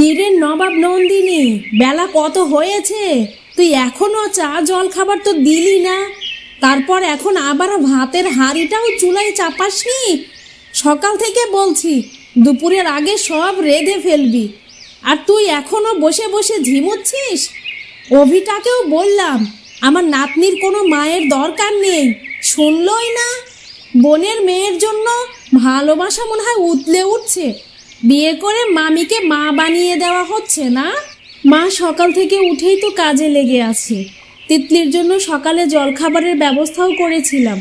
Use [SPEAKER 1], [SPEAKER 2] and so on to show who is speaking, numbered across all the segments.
[SPEAKER 1] কিরে নবাব নন্দিনী, বেলা কত হয়েছে? তুই এখনও চা জল খাবার তো দিলি না। তারপর এখন আবার ভাতের হাঁড়িটাও চুলায় চাপাসনি? সকাল থেকে বলছি, দুপুরের আগে সব রেঁধে ফেলবি। আর তুই এখনও বসে বসে ঝিমুচ্ছিস? অভিটাকেও বললাম, আমার নাতনির কোনো মায়ের দরকার নেই, শুনলই না। বোনের মেয়ের জন্য ভালোবাসা মনে হয় উতলে উঠছে। বিয়ে করে মামিকে মা বানিয়ে দেওয়া হচ্ছে না? মা সকাল থেকে উঠেই তো কাজে লেগে আছে। তিতলির জন্য সকালে জলখাবারের ব্যবস্থাও করেছিলাম।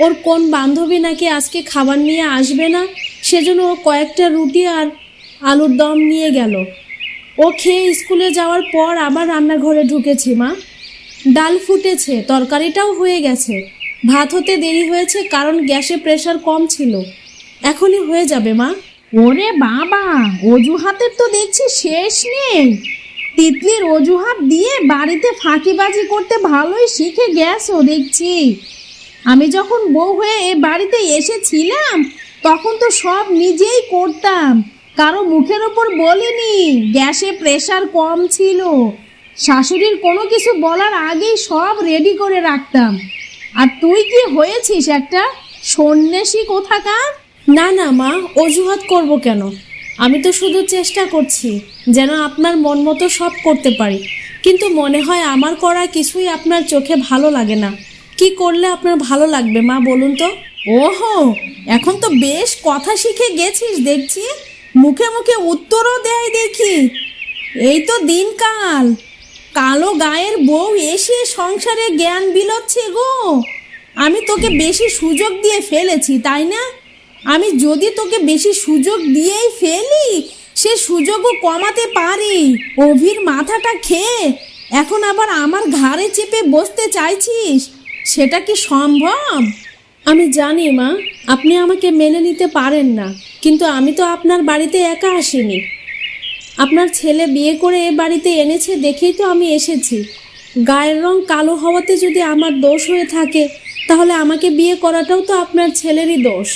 [SPEAKER 1] ওর কোন বান্ধবী নাকি আজকে খাবার নিয়ে আসবে না? সেজন্য ও কয়েকটা রুটি আর আলুর দম নিয়ে গেল। ও খেয়ে স্কুলে যাওয়ার পর আবার রান্নাঘরে ঢুকেছি মা। ডাল ফুটেছে, তরকারিটাও হয়ে গেছে। ভাত হতে দেরি হয়েছে কারণ গ্যাসে প্রেশার কম ছিল। এখনই হয়ে যাবে মা। ওরে বাবা, অজুহাতের তো দেখছি শেষ নেই। তিতলির অজুহাত দিয়ে বাড়িতে ফাঁকিবাজি করতে ভালোই শিখে গেছো দেখছি। আমি যখন বউ হয়ে এ বাড়িতে এসেছিলাম, তখন তো সব নিজেই করতাম। কারও মুখের ওপর বলিনি, গ্যাসে প্রেশার কম ছিল। শাশুড়ির কোনো কিছু বলার আগেই সব রেডি করে রাখতাম। আর তুই কি হয়েছিস একটা সন্ন্যাসী কোথাকার? না না, মা, অজুহাত করব কেন? আমি তো শুধু চেষ্টা করছি যেন আপনার মন মতো সব করতে পারি। কিন্তু মনে হয় আমার করা কিছুই আপনার চোখে ভালো লাগে না। কি করলে আপনার ভালো লাগবে, মা, বলুন তো? ওহো, এখন তো বেশ কথা শিখে গেছিস, দেখছি। মুখে মুখে উত্তরও দেয় দেখি। এই তো দিনকাল। কালো গায়ের বউ এসে সংসারে জ্ঞান বিলোচ্ছে গো। আমি তোকে বেশি সুযোগ দিয়ে ফেলেছি, তাই না? আমি যদি তোকে বেশি সুযোগ দিয়েই ফেলি, সে সুযোগও কমাতে পারি। অভির মাথাটা খেয়ে, এখন আবার আমার ঘাড়ে চেপে বসতে চাইছিস? সেটা কি সম্ভব? আমি জানি মা, আপনি আমাকে মেনে নিতে পারেন না, কিন্তু আমি তো আপনার বাড়িতে একা আসিনি। আপনার ছেলে বিয়ে করে এ বাড়িতে এনেছে দেখেই তো আমি এসেছি। গায়ের রং কালো হওয়াতে যদি আমার দোষ হয়ে থাকে, তাহলে আমাকে বিয়ে করাটাও তো আপনার ছেলেরই দোষ।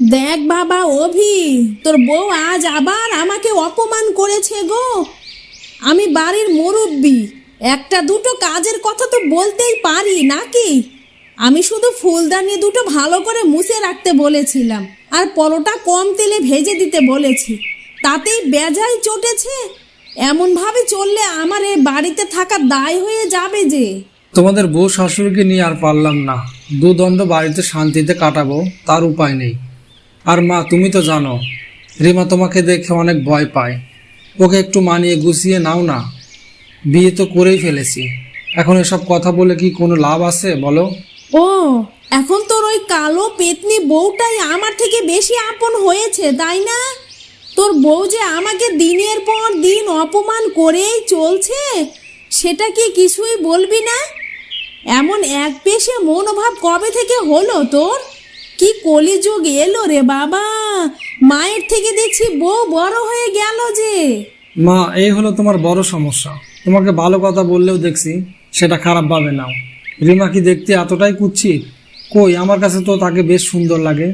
[SPEAKER 1] দেখ বাবা, অভি, তোর বউ আজ আবার আমাকে অপমান করেছে গো। আমি বাড়ির মুরব্বী, একটা দুটো কাজের কথা তো বলতেই পারি, নাকি? আমি শুধু ফুলদানি দুটো ভালো করে মুছে রাখতে বলেছিলাম, আর পরোটা কম তেলে ভেজে দিতে বলেছি। তাতেই বেজায় চটেছে। এমনভাবে চললে আমার এ বাড়িতে থাকা দায় হয়ে যাবে যে।
[SPEAKER 2] তোমাদের বউ শাশুড়িকে নিয়ে আর পারলাম না। দুদণ্ড বাড়িতে শান্তিতে কাটাবো, তার উপায় নেই। আর মা, তুমি তো জানো, রিমা তোমাকে দেখে অনেক ভয় পায়। ওকে একটু মানিয়ে গুছিয়ে নাও না। বিয়ে তো করেই ফেলেছি। এখন এসব কথা বলে কি কোনো লাভ আছে, বলো?
[SPEAKER 1] ও, এখন তোর ওই কালো পেতনি বউটাই আমার থেকে বেশি আপন হয়েছে, তাই না? তোর বউ যে আমাকে দিনের পর দিন অপমান করেই চলছে, সেটা কি কিছুই বলবি না? এমন এক পেশে মনোভাব কবে থেকে হলো তোর? কি কলিযুগ এলো রে বাবা? মায়ের থেকে দেখছি বউ বড় হয়ে গেল যে।
[SPEAKER 2] মা এই হলো তোমার বড় সমস্যা। তোমাকে ভালো কথা বললেও দেখছি সেটা খারাপ ভাবে নাও। রিমা কি দেখতে এতটাই কুচ্ছিত কই আমার কাছে তো তাকে বেশ সুন্দর লাগে।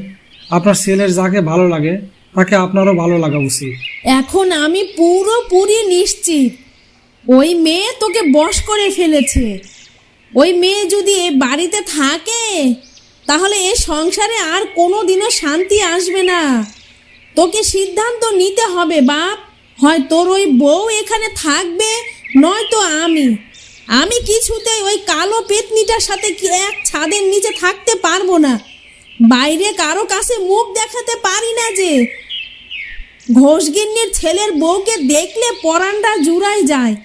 [SPEAKER 2] আপনার ছেলের যাকে ভালো লাগে তাকে আপনারও ভালো লাগা উচিত।
[SPEAKER 1] এখন আমি পুরোপুরি নিশ্চিত। ওই মেয়ে তোকে বশ করে ফেলেছে। ওই মেয়ে যদি এ বাড়িতে থাকে তাহলে এ সংসারে আর কোনো দিনও শান্তি আসবে না। তোকে সিদ্ধান্ত নিতে হবে, বাপ। হয় তোর ওই বউ এখানে থাকবে, নয়তো আমি। আমি কিছুতেই ওই কালো পেতনিটার সাথে এক ছাদের নিচে থাকতে পারব না। বাইরে কারও কাছে মুখ দেখাতে পারি না যে। ঘোষগিন্নির ছেলের বউকে দেখলে পরানটা জুড়াই যায়।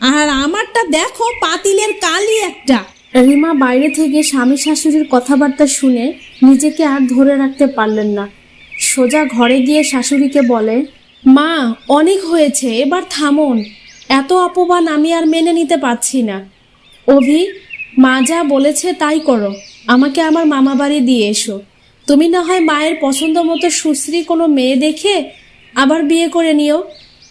[SPEAKER 1] আর আমারটা দেখো, পাতিলের কালি একটা। রিমা বাইরে থেকে স্বামী শাশুড়ির কথাবার্তা শুনে নিজেকে আর ধরে রাখতে পারলেন না। সোজা ঘরে গিয়ে শাশুড়িকে বলে, মা, অনেক হয়েছে, এবার থামুন। এত অপমান আমি আর মেনে নিতে পারছি না। অভি, মা যা বলেছে তাই করো। আমাকে আমার মামা বাড়ি দিয়ে এসো। তুমি না হয় মায়ের পছন্দ মতো সুশ্রী কোনো মেয়ে দেখে আবার বিয়ে করে নিও।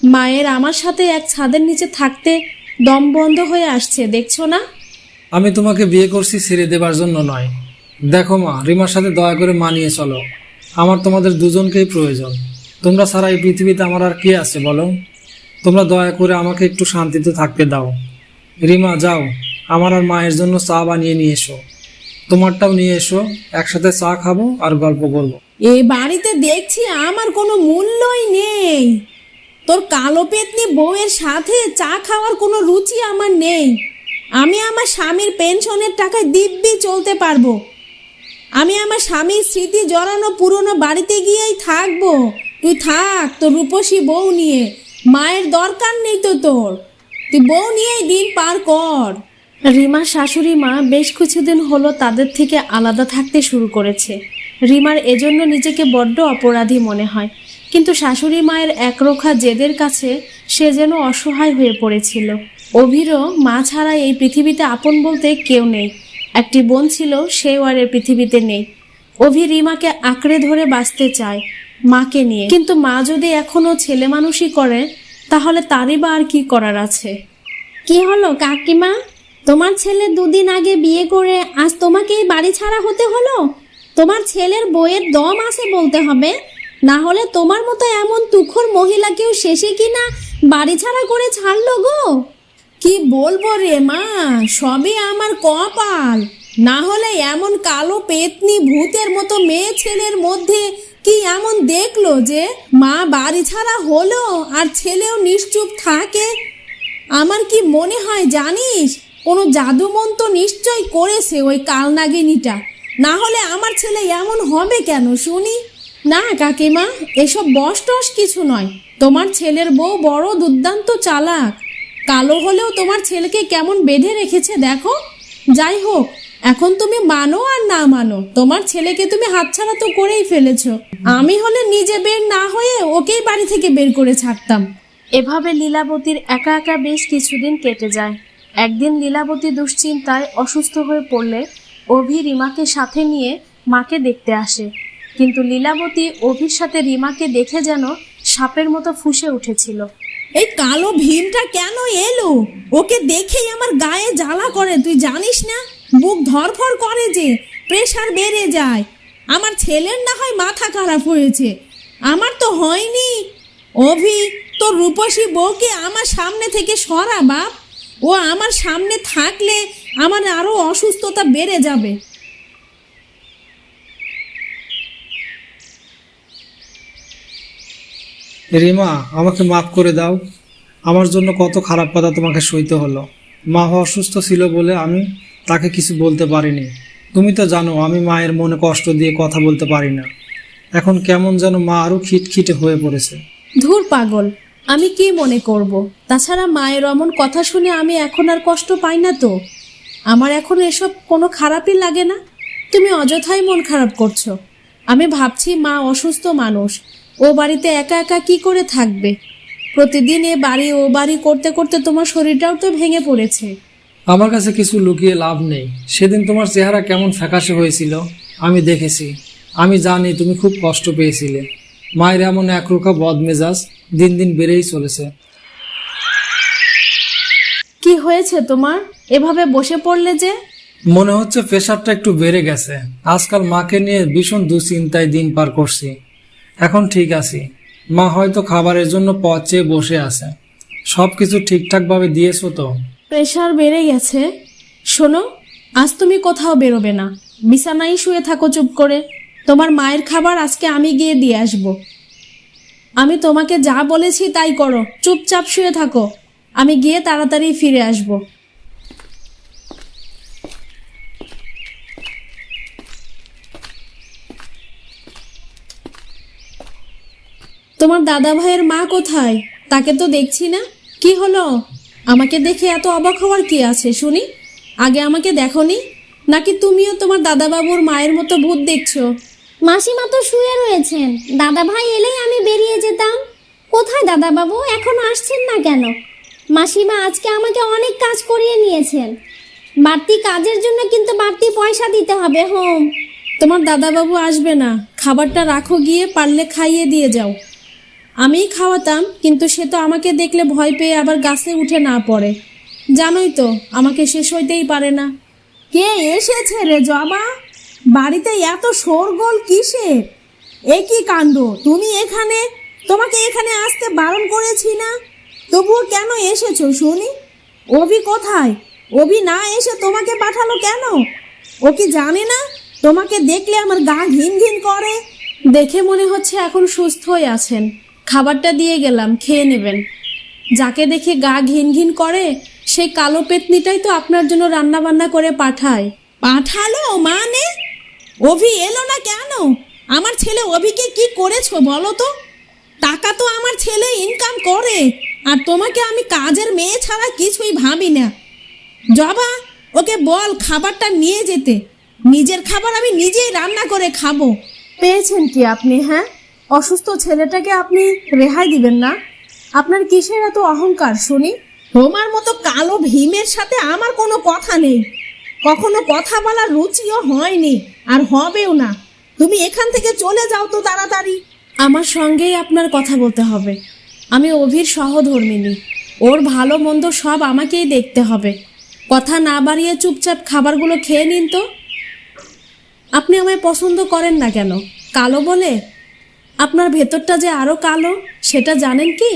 [SPEAKER 1] মায়ের আমার সাথে এক ছাদের নিচে থাকতে দম বন্ধ হয়ে আসছে, দেখছ না?
[SPEAKER 2] আমি তোমাকে বিয়ে করছি ছেড়ে দেবার জন্য নয়। দেখো মা, রিমার সাথে দয়া করে মানিয়ে চলো। আমার তোমাদের দুজনকেই প্রয়োজন। তোমরা ছাড়া এই পৃথিবীতে আমার আর কে আছে বলো? তোমরা দয়া করে আমাকে একটু শান্তিতে থাকতে দাও। রিমা, যাও। আমার আর মায়ের জন্য চা বানিয়ে নিয়ে এসো। তোমারটাও নিয়ে এসো। একসাথে চা খাব আর গল্প করব।
[SPEAKER 1] এ বাড়িতে দেখছি আমার কোনো মূল্যই নেই। তোর কালো পেতনি বউয়ের সাথে চা খাওয়ার কোনো রুচি আমার নেই। আমি আমার স্বামীর পেনশনের টাকায় দিব্যি চলতে পারব। আমি আমার স্বামীর স্মৃতি জড়ানো পুরনো বাড়িতে গিয়েই থাকব। তুই থাক, তোর রূপসী বউ নিয়ে। মায়ের দরকার নেই তো তোর। তুই বউ নিয়েই দিন পার কর। রিমার শাশুড়ি মা বেশ কিছুদিন হলো তাদের থেকে আলাদা থাকতে শুরু করেছে। রিমার এজন্য নিজেকে বড্ড অপরাধী মনে হয়। কিন্তু শাশুড়ি মায়ের একরোখা জেদের কাছে সে যেন অসহায় হয়ে পড়েছিল। অভিরও, মা ছাড়া এই পৃথিবীতে আপন বলতে কেউ নেই। একটি বোন ছিল সেও আর পৃথিবীতে নেই। অভি রিমাকে আঁকড়ে ধরে বাঁচতে চায়, মাকে নিয়ে। কিন্তু মা যদি এখনও ছেলে মানুষই করে, তাহলে তারই বা আর কি করার আছে? কি হলো, কাকিমা? তোমার ছেলে দুদিন আগে বিয়ে করে, আজ তোমাকে এই বাড়ি ছাড়া হতে হলো? তোমার ছেলের বইয়ের দম আছে বলতে হবে। না হলে তোমার মতো এমন তুখর মহিলাকেও শেষে কিনা বাড়ি ছাড়া করে ছাড়লো গো? কি বলব রে মা? সবই আমার কপাল। না হলে এমন কালো পেতনি ভূতের মতো মেয়ে ছেলের মধ্যে কি এমন দেখল যে মা বাড়ি ছাড়া হলো আর ছেলেও নিশ্চুপ থাকে? আমার কি মনে হয় জানিস? কোনো জাদুমন্ত নিশ্চয় করেছে ওই কালনাগিনীটা। না হলে আমার ছেলে এমন হবে কেন শুনি? না কাকিমা, এসব বস টস কিছু নয়। তোমার ছেলের বউ বড় দুর্দান্ত চালাক। কালো হলেও তোমার ছেলেকে কেমন বেঁধে রেখেছে দেখো? যাই হোক, এখন তুমি মানো আর না মানো, তোমার ছেলেকে তুমি হাতছাড়া তো করেই ফেলেছ। আমি হলে নিজে বের না হয়ে ওকেই বাড়ি থেকে বের করে ছাড়তাম। এভাবে লীলাবতীর একা একা বেশ কিছুদিন কেটে যায়। একদিন লীলাবতী দুশ্চিন্তায় অসুস্থ হয়ে পড়লে অভি রিমাকে সাথে নিয়ে মাকে দেখতে আসে। কিন্তু লীলাবতী অভির সাথে রিমাকে দেখে যেন সাপের মতো ফুঁসে উঠেছিল। এই কালো ভীমটা কেন এলো? ওকে দেখেই আমার গায়ে জ্বালা করে, তুই জানিস না? বুক ধরফর করে যে, প্রেশার বেড়ে যায়। আমার ছেলের না হয় মাথা খারাপ হয়েছে। আমার তো হয়নি। অভি, তোর রূপসী বউকে আমার সামনে থেকে সরা, বাপ। ও আমার সামনে থাকলে আমার আরও অসুস্থতা বেড়ে যাবে।
[SPEAKER 2] রিমা, আমাকে মাফ করে দাও। আমার জন্য কত খারাপ কথা তোমাকে সইতে হলো। মা অসুস্থ ছিল বলে আমি তাকে কিছু বলতে পারিনি। তুমি তো জানো, আমি মায়ের মনে কষ্ট দিয়ে কথা বলতে পারি না। এখন কেমন যেন মা আরও খিটখিটে হয়ে পড়েছে।
[SPEAKER 1] ধুর পাগল, আমি কি মনে করব? তাছাড়া মায়ের অমন কথা শুনে আমি এখন আর কষ্ট পাই না তো। আমার এখন এসব কোনো খারাপই লাগে না? তুমি অযথাই মন খারাপ করছ। আমি ভাবছি মা অসুস্থ মানুষ ও বাড়িতে একা একা কি করে থাকবে? প্রতিদিন এ বাড়ি ও বাড়ি করতে করতে তোমার শরীরটাও তো ভেঙে পড়েছে।
[SPEAKER 2] আমার কাছে কিছু লুকিয়ে লাভ নেই। সেদিন তোমার চেহারা কেমন ফ্যাকাশে হয়েছিল আমি দেখেছি। আমি জানি তুমি খুব কষ্ট পেয়েছিলে। মায়ের এমন একরোখা বদমেজাজ দিন দিন বেড়েই চলেছে।
[SPEAKER 1] কি হয়েছে তোমার? এভাবে বসে পড়লে যে?
[SPEAKER 2] মনে হচ্ছে প্রেশারটা একটু বেড়ে গেছে। আজকাল মাকে নিয়ে ভীষণ দুশ্চিন্তায় দিন পার করছি। এখন ঠিক আছি। মা হয়তো খাবারের জন্য পথ চেয়ে বসে আছে। সব কিছু ঠিকঠাকভাবে দিয়েছ তো?
[SPEAKER 1] প্রেশার বেড়ে গেছে। শোনো, আজ তুমি কোথাও বেরোবে না। বিছানায় শুয়ে থাকো চুপ করে। তোমার মায়ের খাবার আজকে আমি গিয়ে দিয়ে আসব। আমি তোমাকে যা বলেছি তাই করো। চুপচাপ শুয়ে থাকো। আমি গিয়ে তাড়াতাড়ি ফিরে আসব। তোমার দাদা ভাইয়ের মা কোথায়? তাকে তো দেখছি না। কি হলো? আমাকে দেখে এত অবাক হওয়ার কি আছে শুনি? আগে আমাকে দেখনি? নাকি তুমিও তোমার দাদাবাবুর মায়ের মতো ভূত দেখছ?
[SPEAKER 3] মাসিমা তো শুয়ে রয়েছেন। দাদা ভাই এলেই আমি বেরিয়ে যেতাম। কোথায় দাদা বাবু এখনও আসছেন না কেন? মাসিমা আজকে আমাকে অনেক কাজ করিয়ে নিয়েছেন। বাড়তি কাজের জন্য কিন্তু বাড়তি পয়সা দিতে হবে হোম।
[SPEAKER 1] তোমার দাদাবাবু আসবে না। খাবারটা রাখো গিয়ে পারলে খাইয়ে দিয়ে যাও। আমিই খাওয়াতাম, কিন্তু সে তো আমাকে দেখলে ভয় পেয়ে আবার গাছে উঠে না পড়ে। জানোই তো, আমাকে শেষ হইতেই পারে না। কে এসেছে রে জবা? বাড়িতে এত শোরগোল কিসের? এ কি কাণ্ড? তুমি এখানে? তোমাকে এখানে আসতে বারণ করেছি না? তবুও কেন এসেছ শুনি? অভি কোথায়? অভি না এসে তোমাকে পাঠালো কেন? ও কি জানে না? তোমাকে দেখলে আমার গা ঘিন ঘিন করে। দেখে মনে হচ্ছে এখন সুস্থই আছেন। খাবারটা দিয়ে গেলাম খেয়ে নেবেন। যাকে দেখে গা ঘিন ঘিন করে সেই কালো পেতনিটাই তো আপনার জন্য রান্না বান্না করে পাঠায়। পাঠালো মানে? অভি এলো না কেন? আমার ছেলে অভিকে কি করেছ বলো তো? টাকা তো আমার ছেলে ইনকাম করে আর তোমাকে আমি কাজের মেয়ে ছাড়া কিছুই ভাবি না। জবা ওকে বল খাবারটা নিয়ে যেতে। নিজের খাবার আমি নিজেই রান্না করে খাব। পেয়েছেন কি আপনি হ্যাঁ? অসুস্থ ছেলেটাকে আপনি রেহাই দিবেন না? আপনার কিসের এত অহংকার, শুনি? তোমার মতো কালো ভীমের সাথে আমার কোনো কথা নেই। কখনো কথা বলার রুচিও হয়নি, আর হবেও না। তুমি এখান থেকে চলে যাও তো তাড়াতাড়ি। আমার সঙ্গেই আপনার কথা বলতে হবে। আমি অভির সহধর্মিনী। ওর ভালো মন্দ সব আমাকেই দেখতে হবে। কথা না বাড়িয়ে চুপচাপ খাবারগুলো খেয়ে নিন তো। আপনি আমায় পছন্দ করেন না কেন? কালো বলে? আপনার ভেতরটা যে আরও কালো, সেটা জানেন কি?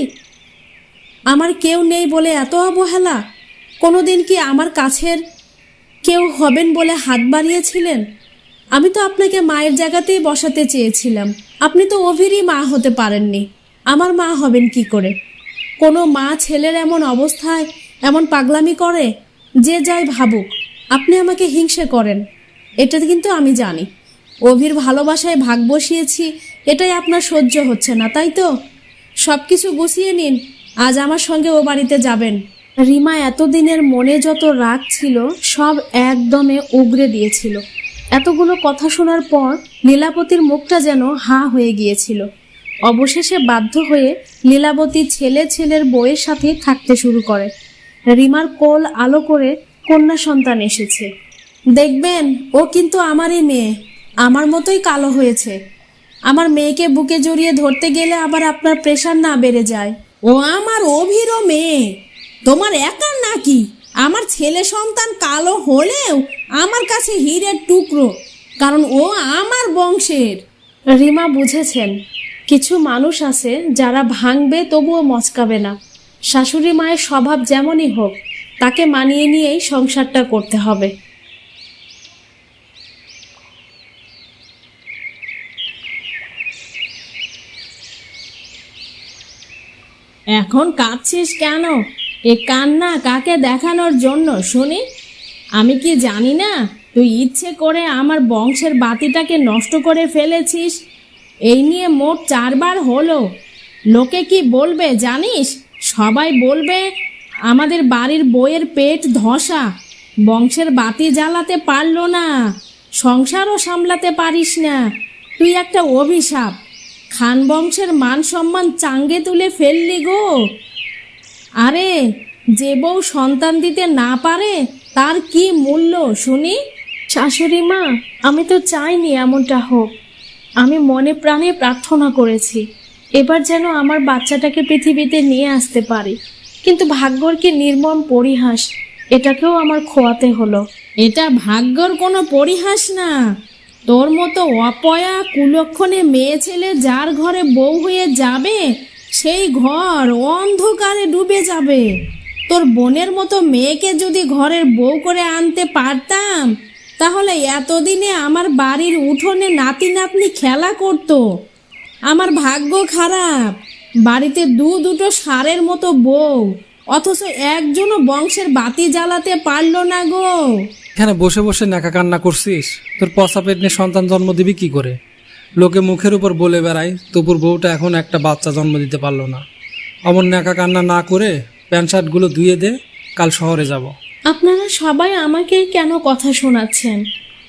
[SPEAKER 1] আমার কেউ নেই বলে এত অবহেলা। কোনো দিন কি আমার কাছের কেউ হবেন বলে হাত বাড়িয়েছিলেন? আমি তো আপনাকে মায়ের জায়গাতেই বসাতে চেয়েছিলাম। আপনি তো অভিরই মা হতে পারেননি। আমার মা হবেন কি করে? কোনো মা ছেলের এমন অবস্থায় এমন পাগলামি করে? যে যাই ভাবুক, আপনি আমাকে হিংসে করেন। এটা কিন্তু আমি জানি। অভির ভালোবাসায় ভাগ বসিয়েছি এটাই আপনার সহ্য হচ্ছে না, তাই তো? সব কিছু গুছিয়ে নিন, আজ আমার সঙ্গে ও বাড়িতে যাবেন। রিমা এতদিনের মনে যত রাগ ছিল, সব একদমে উগরে দিয়েছিল। এতগুলো কথা শোনার পর লীলাবতীর মুখটা যেন হা হয়ে গিয়েছিল। অবশেষে বাধ্য হয়ে লীলাবতী ছেলে ছেলের বউয়ের সাথে থাকতে শুরু করে। রিমার কোল আলো করে কন্যা সন্তান এসেছে। দেখবেন, ও কিন্তু আমারই মেয়ে, আমার মতোই কালো হয়েছে। আমার মেয়েকে বুকে জড়িয়ে ধরতে গেলে আবার আপনার প্রেশার না বেড়ে যায়। ও আমার অভিরও মেয়ে। তোমার একার নাকি? আমার ছেলে সন্তান কালো হলেও আমার কাছে হীরের টুকরো, কারণ ও আমার বংশের। রিমা বুঝেছেন, কিছু মানুষ আছে যারা ভাঙবে তবুও মচকাবে না। শাশুড়ি মায়ের স্বভাব যেমনই হোক, তাকে মানিয়ে নিয়েই সংসারটা করতে হবে। এখন কাঁদছিস কেন? এ কান্না কাকে দেখানোর জন্য? শুনি। আমি কি জানি না? তুই ইচ্ছে করে আমার বংশের বাতিটাকে নষ্ট করে ফেলেছিস। এই নিয়ে মোট চারবার হলো। লোকে কি বলবে জানিস? সবাই বলবে আমাদের বাড়ির বইয়ের পেট ধসা। বংশের বাতি জ্বালাতে পারল না। সংসারও সামলাতে পারিস না। তুই একটা অভিশাপ। খান বংশের মান সম্মান চাঙ্গে তুলে ফেললি গো। আরে যে বউ সন্তান দিতে না পারে তার কি মূল্য শুনি? শাশুড়ি মা আমি তো চাইনি এমনটা হোক। আমি মনে প্রাণে প্রার্থনা করেছি এবার যেন আমার বাচ্চাটাকে পৃথিবীতে নিয়ে আসতে পারি। কিন্তু ভাগ্যর কি নির্মম পরিহাস এটাকেও আমার খোয়াতে হলো। এটা ভাগ্যর কোনো পরিহাস না। তোর মতো অপয়া কুলক্ষণে মেয়ে ছেলে যার ঘরে বউ হয়ে যাবে, সেই ঘর অন্ধকারে ডুবে যাবে। তোর বোনের মতো মেয়েকে যদি ঘরের বউ করে আনতে পারতাম, তাহলে এতদিনে আমার বাড়ির উঠোনে নাতি নাতনি খেলা করতো। আমার ভাগ্য খারাপ। বাড়িতে দু দুটো সারের মতো বউ, অথচ একজনও বংশের বাতি জ্বালাতে পারল না গো।
[SPEAKER 2] এখানে বসে বসে নাকা কান্না করছিস? তোর পচা পেট নিয়ে সন্তান জন্ম দিবি কি করে? লোকে মুখের উপর বলে বেড়ায় তপুর বউটা এখন একটা বাচ্চা জন্ম দিতে পারল না। অমন নাকা কান্না না করে প্যান্ট শার্টগুলো ধুয়ে দে, কাল শহরে যাব।
[SPEAKER 1] আপনারা সবাই আমাকে কেন কথা শোনাচ্ছেন?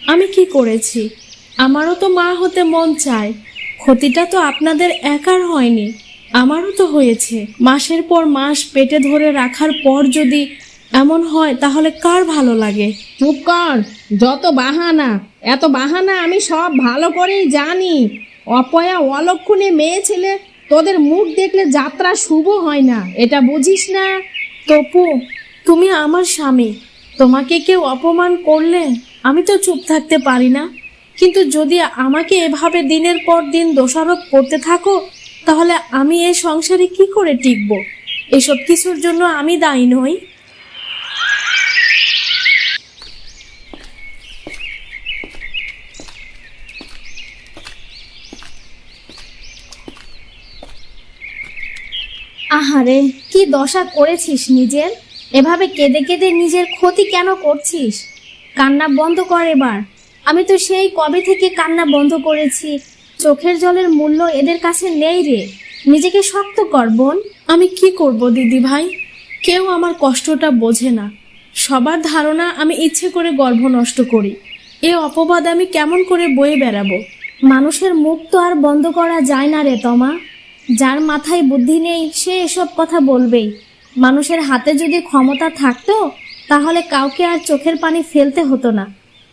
[SPEAKER 1] আমি কি করেছি? আমারও তো মা হতে মন চায়। ক্ষতিটা তো আপনাদের একার হয়নি। আমারও তো হয়েছে। মাসের পর মাস পেটে ধরে রাখার পর যদি এমন হয় তাহলে কার ভালো লাগে? চুপ কর যত বাহানা এত বাহানা আমি সব ভালো করেই জানি। অপয়া অলক্ষণে মেয়ে ছেলে তোদের মুখ দেখলে যাত্রা শুভ হয় না এটা বুঝিস না? তপু তুমি আমার স্বামী তোমাকে কেউ অপমান করলে আমি তো চুপ থাকতে পারি না। কিন্তু যদি আমাকে এভাবে দিনের পর দিন দোষারোপ করতে থাকো তাহলে আমি এই সংসারে কি করে টিকব? এসব কিছুর জন্য আমি দায়ী নই।
[SPEAKER 3] আহারে, কি দশা করেছিস নিজের? এভাবে কেঁদে কেঁদে নিজের ক্ষতি কেন করছিস? কান্না বন্ধ কর এবার। আমি তো সেই কবে থেকে কান্না বন্ধ করেছি? চোখের জলের মূল্য এদের কাছে নেই রে। নিজেকে শক্ত কর বোন।
[SPEAKER 1] আমি কি করব দিদি ভাই কেউ আমার কষ্টটা বোঝে না। সবার ধারণা আমি ইচ্ছে করে গর্ভ নষ্ট করি। এ অপবাদ আমি কেমন করে বয়ে বেড়াবো?
[SPEAKER 3] মানুষের মুখ তো আর বন্ধ করা যায় না রে তমা। যার মাথায় বুদ্ধি নেই, সে এসব কথা বলবেই। মানুষের হাতে যদি ক্ষমতা থাকতো, তাহলে কাউকে আর চোখের পানি ফেলতে হতো না।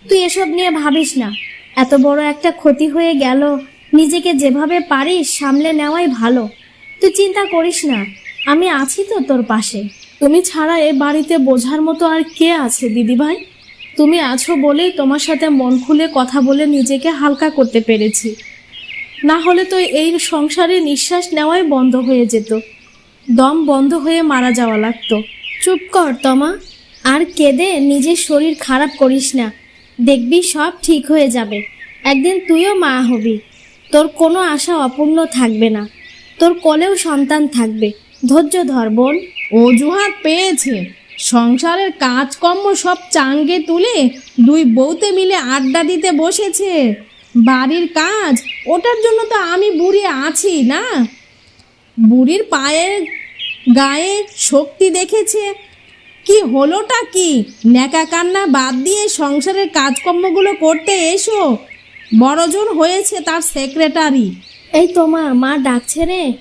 [SPEAKER 3] তুই এসব নিয়ে ভাবিস না। এত বড় একটা ক্ষতি হয়ে গেল, নিজেকে যেভাবে পারিস সামলে নেওয়াই ভালো। তুই চিন্তা করিস না, আমি আছি তো তোর পাশে।
[SPEAKER 1] তুমি ছাড়া এ বাড়িতে বোঝার মতো আর কে আছে দিদি ভাই তুমি আছো বলেই তোমার সাথে মন খুলে কথা বলে নিজেকে হালকা করতে পেরেছি। না হলে তো এই সংসারে নিঃশ্বাস নেওয়াই বন্ধ হয়ে যেত। দম বন্ধ হয়ে মারা যাওয়া লাগতো।
[SPEAKER 3] চুপ কর, তমা। আর কেঁদে নিজের শরীর খারাপ করিস না। দেখবি সব ঠিক হয়ে যাবে। একদিন তুইও মা হবি। তোর কোনো আশা অপূর্ণ থাকবে না। তোর কোলেও সন্তান থাকবে। ধৈর্য ধর, বোন।
[SPEAKER 1] অজুহাত পেয়েছে। সংসারের কাজকর্ম সব চাঙ্গে তুলে দুই বউতে মিলে আড্ডা দিতে বসেছে। বাড়ির কাজ, ওটার জন্য তো আমি বুড়ি আছি, না? বুড়ির পায়ের গায়ে শক্তি দেখেছে। কি হলোটা কি? ন্যাকা কান্না বাদ দিয়ে সংসারের কাজকর্মগুলো করতে এসো। বড়জন হয়েছে তার সেক্রেটারি
[SPEAKER 3] এই তোমা মা ডাকছে রে।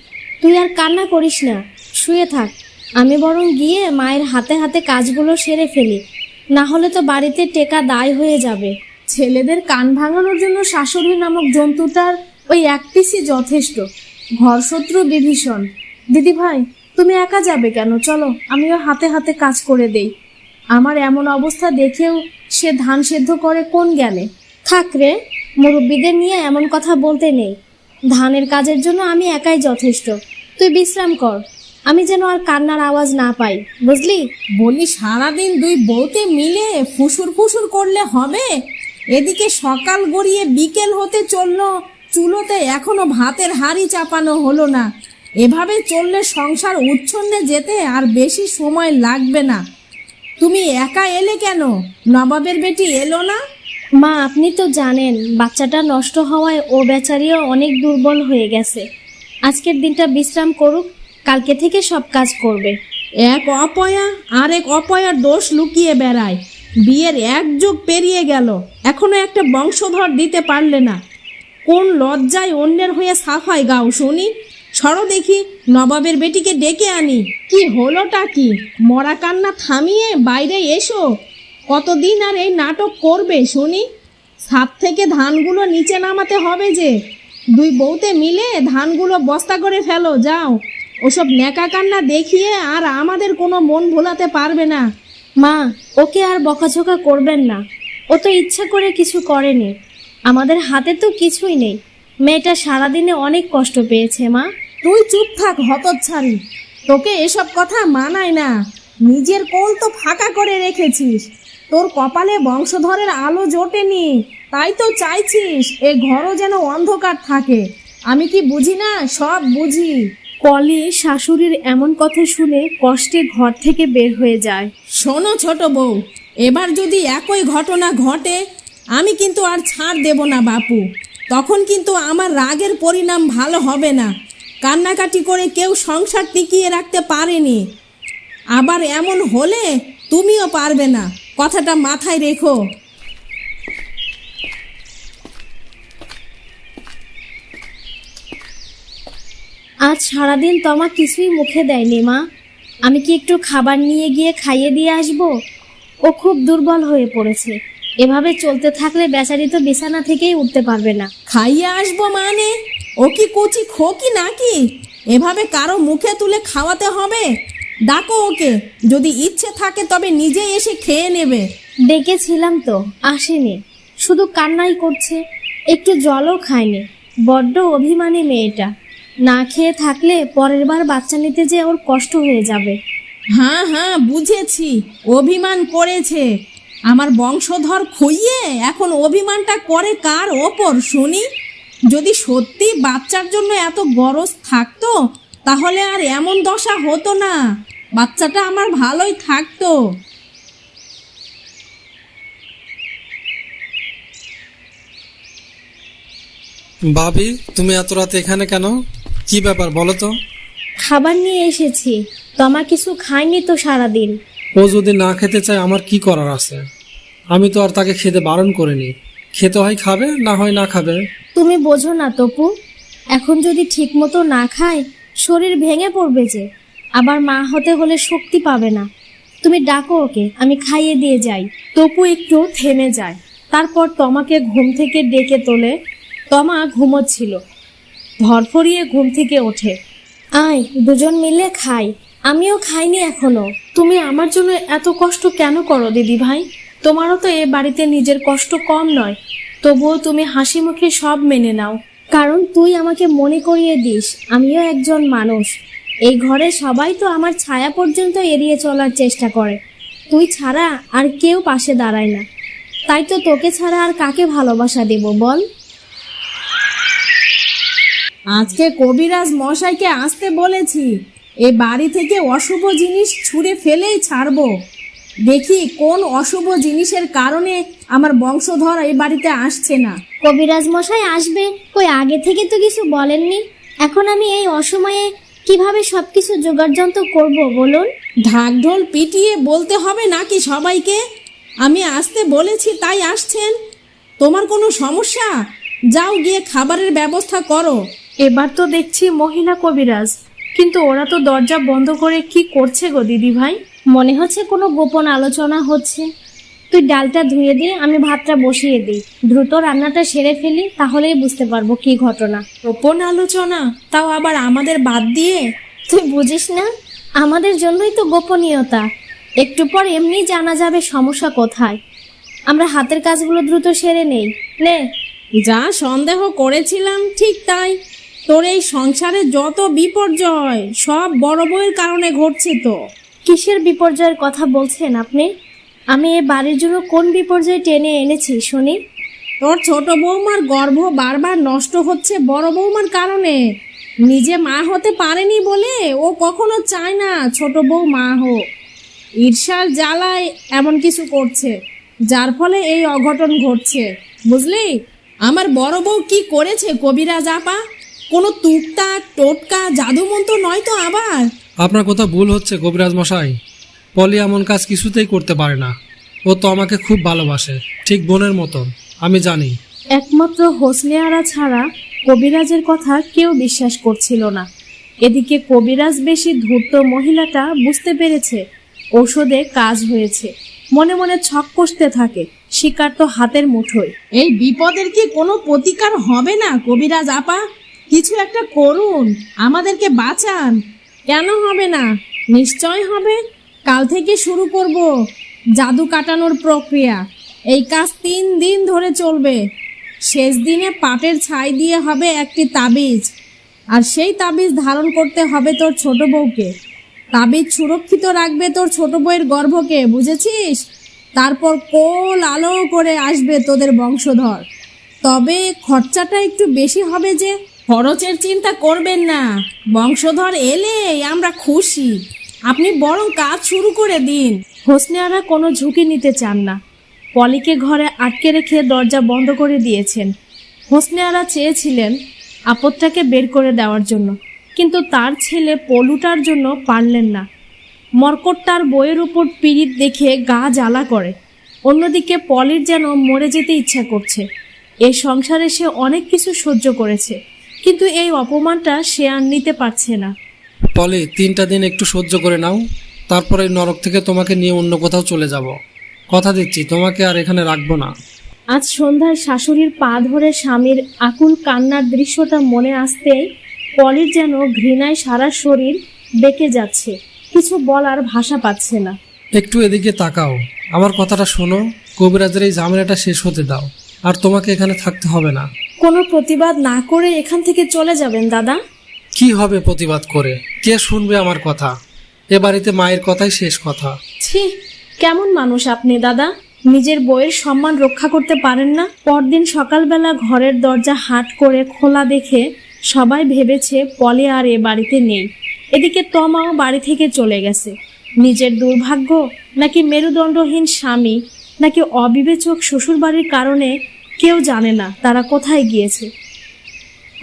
[SPEAKER 3] তুই আর কান্না করিস না। শুয়ে থাক। আমি বরং গিয়ে মায়ের হাতে হাতে কাজগুলো সেরে ফেলি। না হলে তো বাড়িতে টেকা দায় হয়ে যাবে।
[SPEAKER 1] ছেলেদের কান ভাঙানোর জন্য শাশুড়ি নামক জন্তুটার ওই এক পিসই যথেষ্ট। ঘর শত্রু বিভীষণ। দিদি ভাই তুমি একা যাবে কেন? চলো, আমিও হাতে হাতে কাজ করে দেই। আমার এমন অবস্থা দেখেও সে ধান সেদ্ধ করে কোন জ্ঞানে?
[SPEAKER 3] থাক রে, মুরব্বীদের নিয়ে এমন কথা বলতে নেই। ধানের কাজের জন্য আমি একাই যথেষ্ট। তুই বিশ্রাম কর। আমি যেন আর কান্নার আওয়াজ না পাই। বুঝলি?
[SPEAKER 1] বলি সারাদিন দুই বউতে মিলে ফুসুর ফুসুর করলে হবে? এদিকে সকাল গড়িয়ে বিকেল হতে চলল চুলোতে এখনও ভাতের হাড়ি চাপানো হলো না। এভাবে চললে সংসার উচ্ছন্নে যেতে আর বেশি সময় লাগবে না। তুমি একা এলে কেন? নবাবের বেটি এলো না?
[SPEAKER 3] মা আপনি তো জানেন বাচ্চাটা নষ্ট হওয়ায় ও বেচারিও অনেক দুর্বল হয়ে গেছে। আজকের দিনটা বিশ্রাম করুক কালকে থেকে সব কাজ করবে।
[SPEAKER 1] এক অপয়া আর এক অপয়ার দোষ লুকিয়ে বেড়ায়। বিয়ের এক যুগ পেরিয়ে গেল, এখনও একটা বংশধর দিতে পারলে না। কোন লজ্জায় অন্যের হয়ে সাফাই গাও শুনি। সরো দেখি নবাবের বেটিকে ডেকে আনি। কি হলোটা কি? মরা কান্না থামিয়ে বাইরে এসো। কতদিন আর এই নাটক করবে শুনি। ছাদ থেকে ধানগুলো নিচে নামাতে হবে যে। দুই বউতে মিলে ধানগুলো বস্তা করে ফেলো, যাও। ওসব ন্যাকা কান্না দেখিয়ে আর আমাদের কোনো মন ভোলাতে পারবে না।
[SPEAKER 3] মা, ওকে আর বকাঝকা করবেন না। ও তো ইচ্ছা করে কিছু করেনি। আমাদের হাতে তো কিছুই নেই। মেয়েটা সারাদিনে অনেক কষ্ট পেয়েছে, মা।
[SPEAKER 1] তুই চুপ থাক, হতচ্ছাড়ি। তোকে এসব কথা মানায় না। নিজের কোল তো ফাঁকা করে রেখেছিস। তোর কপালে বংশধরের আলো জোটেনি। তাই তো চাইছিস এ ঘরও যেন অন্ধকার থাকে। আমি কি বুঝি না? সব বুঝি।
[SPEAKER 3] কলি শাশুড়ির এমন কথা শুনে কষ্টে ঘর থেকে বের হয়ে যায়।
[SPEAKER 1] শোনো ছোট বউ, এবার যদি একই ঘটনা ঘটে, আমি কিন্তু আর ছাড় দেব না বাপু। তখন কিন্তু আমার রাগের পরিণাম ভালো হবে না। কান্নাকাটি করে কেউ সংসার টিকিয়ে রাখতে পারেনি। আবার এমন হলে তুমিও পারবে না। কথাটা মাথায় রেখো।
[SPEAKER 3] আজ সারাদিন তোমা কিছুই মুখে দেয়নি মা। আমি কি একটু খাবার নিয়ে গিয়ে খাইয়ে দিয়ে আসব? ও খুব দুর্বল হয়ে পড়েছে। এভাবে চলতে থাকলে বেচারি তো বিছানা থেকেই উঠতে পারবে না।
[SPEAKER 1] খাইয়ে আসব মানে? ও কি কচি খো খোকি নাকি? এভাবে কারও মুখে তুলে খাওয়াতে হবে? ডাকো ওকে যদি ইচ্ছে থাকে তবে নিজে এসে খেয়ে নেবে।
[SPEAKER 3] ডেকেছিলাম তো আসেনি। শুধু কান্নাই করছে একটু জলও খায়নি। বড্ড অভিমানী মেয়েটা। না খেয়ে থাকলে পরের বার বাচ্চা নিতে যে ওর কষ্ট হয়ে যাবে।
[SPEAKER 1] হ্যাঁ হ্যাঁ বুঝেছি। অভিমান করেছে। আমার বংশধর খুইয়ে এখন অভিমানটা করে কার ওপর শুনি? যদি সত্যি বাচ্চার জন্য এত গরজ থাকতো তাহলে আর এমন দশা হতো না। বাচ্চাটা আমার ভালোই থাকতো।
[SPEAKER 2] ভাবি তুমি এত রাতে এখানে কেন? কি ব্যাপার বলো তো?
[SPEAKER 3] খাবার নিয়ে এসেছি তমা কিছু খায়নি তো সারাদিন।
[SPEAKER 2] ও যদি না খেতে চায় আমার কি করার আছে? আমি তো আর তাকে খেতে বারণ করিনি। খেতে হয় খাবে না হয় না খাবে।
[SPEAKER 3] তুমি বোঝো না তপু এখন যদি ঠিকমতো না খায় শরীর ভেঙে পড়বে যে আবার মা হতে হলে শক্তি পাবে না। তুমি ডাকো ওকে আমি খাইয়ে দিয়ে যাই।
[SPEAKER 1] তপু একটু থেমে যায়। তারপর তমাকে ঘুম থেকে ডেকে তোলে। তমা ঘুমোচ্ছিল। ধরফরিয়ে ঘুম থেকে ওঠে।
[SPEAKER 3] আয় দুজন মিলে খাই। আমিও খাইনি এখনও।
[SPEAKER 1] তুমি আমার জন্য এত কষ্ট কেন করো দিদি ভাই? তোমারও তো এ বাড়িতে নিজের কষ্ট কম নয়। তবুও তুমি হাসি মুখে সব মেনে নাও।
[SPEAKER 3] কারণ তুই আমাকে মনে করিয়ে দিস আমিও একজন মানুষ। এই ঘরে সবাই তো আমার ছায়া পর্যন্ত এড়িয়ে চলার চেষ্টা করে। তুই ছাড়া আর কেউ পাশে দাঁড়ায় না। তাই তো তোকে ছাড়া আর কাকে ভালোবাসা দেব বল?
[SPEAKER 1] আজকে কবিরাজ মশাইকে আসতে বলেছি এ বাড়ি থেকে অশুভ জিনিস ছুঁড়ে ফেলেই ছাড়বো। দেখি কোন অশুভ জিনিসের কারণে আমার বংশধর এই বাড়িতে আসছে না।
[SPEAKER 3] কবিরাজ মশাই আসবে? কই আগে থেকে তো কিছু বলেননি? এখন আমি এই অসময়ে কীভাবে সবকিছু জোগাড়যন্ত্র করব বলুন?
[SPEAKER 1] ঢাকঢোল পিটিয়ে বলতে হবে নাকি সবাইকে? আমি আসতে বলেছি তাই আসছেন। তোমার কোনো সমস্যা? যাও গিয়ে খাবারের ব্যবস্থা করো।
[SPEAKER 4] এবার তো দেখছি মহিলা কবিরাজ কিন্তু ওরা তো দরজা বন্ধ করে কি করছে গো দিদি ভাই?
[SPEAKER 3] মনে হচ্ছে কোনো গোপন আলোচনা হচ্ছে। তুই ডালটা ধুয়ে দিয়ে আমি ভাতটা বসিয়ে দিই। দ্রুত রান্নাটা সেরে ফেলি তাহলেই বুঝতে পারব কি ঘটনা।
[SPEAKER 1] গোপন আলোচনা? তাও আবার আমাদের বাদ দিয়ে?
[SPEAKER 3] তুই বুঝিস না? আমাদের জন্যই তো গোপনীয়তা। একটু পর এমনি জানা যাবে সমস্যা কোথায়। আমরা হাতের কাজগুলো দ্রুত সেরে নেই। নে।
[SPEAKER 1] যা সন্দেহ করেছিলাম ঠিক তাই। তোর এই সংসারে যত বিপর্যয় সব বড় বউয়ের কারণে ঘটছে তো।
[SPEAKER 3] কিসের বিপর্যয়ের কথা বলছেন আপনি? আমি এ বাড়ির জন্য কোন বিপর্যয় টেনে এনেছি শুনি?
[SPEAKER 1] তোর ছোট বৌমার গর্ভ বারবার নষ্ট হচ্ছে বড় বৌমার কারণে। নিজে মা হতে পারেনি বলে ও কখনো চায় না ছোট বউ মা হোক। ঈর্ষার জ্বালায় এমন কিছু করছে যার ফলে এই অঘটন ঘটছে। বুঝলি? আমার বড় বউ কি করেছে কবিরাজ আপা? কোনো তুকতাক টোটকা জাদুমন্ত্র নয় তো আবার?
[SPEAKER 2] আপনার কোথাও ভুল হচ্ছে কবিরাজ মশাই। পলি এমন কাজ কিছুতেই করতে পারে না। ও তো আমাকে খুব ভালোবাসে ঠিক বোনের মতন আমি জানি।
[SPEAKER 4] একমাত্র হোসনেয়ারা ছাড়া কবিরাজের কথা কেউ বিশ্বাস করছিল না। এদিকে কবিরাজ বেশি ধূর্ত মহিলাটা বুঝতে পেরেছে ঔষধে কাজ হয়েছে মনে মনে ছক কষতে থাকে শিকার তো হাতের মুঠোয়।
[SPEAKER 1] এই বিপদের কি কোনো প্রতিকার হবে না কবিরাজ আপা? কিছু একটা করুন, আমাদেরকে বাঁচান। কেন হবে না? নিশ্চয় হবে। কাল থেকে শুরু করব জাদু কাটানোর প্রক্রিয়া। এই কাজ তিন দিন ধরে চলবে। শেষ দিনে পাটের ছাই দিয়ে হবে একটি তাবিজ। আর সেই তাবিজ ধারণ করতে হবে তোর ছোট বউকে। তাবিজ সুরক্ষিত রাখবে তোর ছোট বউয়ের গর্ভকে, বুঝেছিস? তারপর কোল আলো করে আসবে তোদের বংশধর। তবে খরচাটা একটু বেশি হবে যে। খরচের চিন্তা করবেন না। বংশধর এলে আমরা খুশি। আপনি বরং কাজ শুরু করে দিন।
[SPEAKER 4] হোসনেয়ারা কোনো ঝুঁকি নিতে চান না। পলিকে ঘরে আটকে রেখে দরজা বন্ধ করে দিয়েছেন। হোসনেয়ারা চেয়েছিলেন আপদটাকে বের করে দেওয়ার জন্য, কিন্তু তার ছেলে পলুটার জন্য পারলেন না। মর্কট তার বইয়ের উপর পিড়িত দেখে গা জ্বালা করে। অন্যদিকে পলির যেন মরে যেতে ইচ্ছা করছে। এই সংসারে সে অনেক কিছু সহ্য করেছে। কিন্তু এই অপমানটা সে আর নিতে পারছে না।
[SPEAKER 2] পলি তিনটা দিন একটু সহ্য করে নাও। তারপরে নরক থেকে তোমাকে নিয়ে অন্য কোথাও চলে যাব। কথা দিচ্ছি তোমাকে আর এখানে রাখব না।
[SPEAKER 4] আজ সন্ধ্যায় শাশুড়ির পা ধরে স্বামীর আকুল কান্নার দৃশ্যটা মনে আসতেই পলির যেন ঘৃণায় সারা শরীর বেঁকে যাচ্ছে। কিছু বলার ভাষা পাচ্ছে না।
[SPEAKER 2] একটু এদিকে তাকাও। আমার কথাটা শোনো কবিরাজের এই ঝামেলাটা শেষ হতে দাও। আর তোমাকে এখানে থাকতে হবে না।
[SPEAKER 4] কোনো প্রতিবাদ না করে এখান থেকে চলে যাবেন দাদা?
[SPEAKER 2] কি হবে প্রতিবাদ করে? কে শুনবে আমার কথা? এ বাড়িতে মায়ের কথাই শেষ কথা।
[SPEAKER 1] ছি কেমন মানুষ আপনি দাদা? নিজের বইয়ের সম্মান রক্ষা করতে পারেন না? পরদিন সকালবেলা ঘরের দরজা হাট করে খোলা দেখে সবাই ভেবেছে পলে আর এ বাড়িতে নেই। এদিকে তমাও বাড়ি থেকে চলে গেছে। নিজের দুর্ভাগ্য নাকি মেরুদণ্ডহীন স্বামী নাকি অবিবেচক শ্বশুরবাড়ির কারণে কেউ জানে না তারা কোথায় গিয়েছে।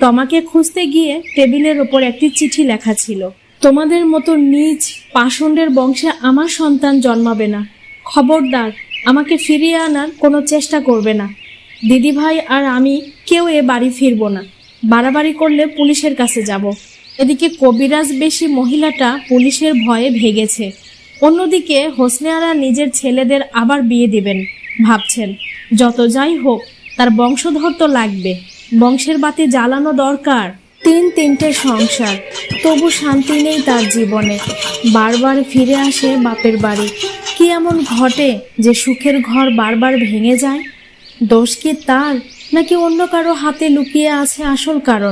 [SPEAKER 1] তমাকে খুঁজতে গিয়ে টেবিলের ওপর একটি চিঠি লেখা ছিল। তোমাদের মতো নিজ পাষণ্ডের বংশে আমার সন্তান জন্মাবে না। খবরদার, আমাকে ফিরিয়ে আনার কোনো চেষ্টা করবে না। দিদিভাই আর আমি কেউ এ বাড়ি ফিরবো না। বাড়াবাড়ি করলে পুলিশের কাছে যাব। এদিকে কবিরাজ বেশি মহিলাটা পুলিশের ভয়ে ভেগেছে। অন্যদিকে হোসনে আরা নিজের ছেলেদের আবার বিয়ে দিবেন, ভাবছেন। যত যাই হোক তার বংশধর তো লাগবে। বংশের বাতি জ্বালানো দরকার। তিন তিনটে সংসার, তবু শান্তি নেই তার জীবনে। বারবার ফিরে আসে বাপের বাড়ি। কি এমন ঘটে যে সুখের ঘর বারবার ভেঙে যায়? দোষ কি তার, নাকি অন্য কারও হাতে লুকিয়ে আছে আসল কারণ?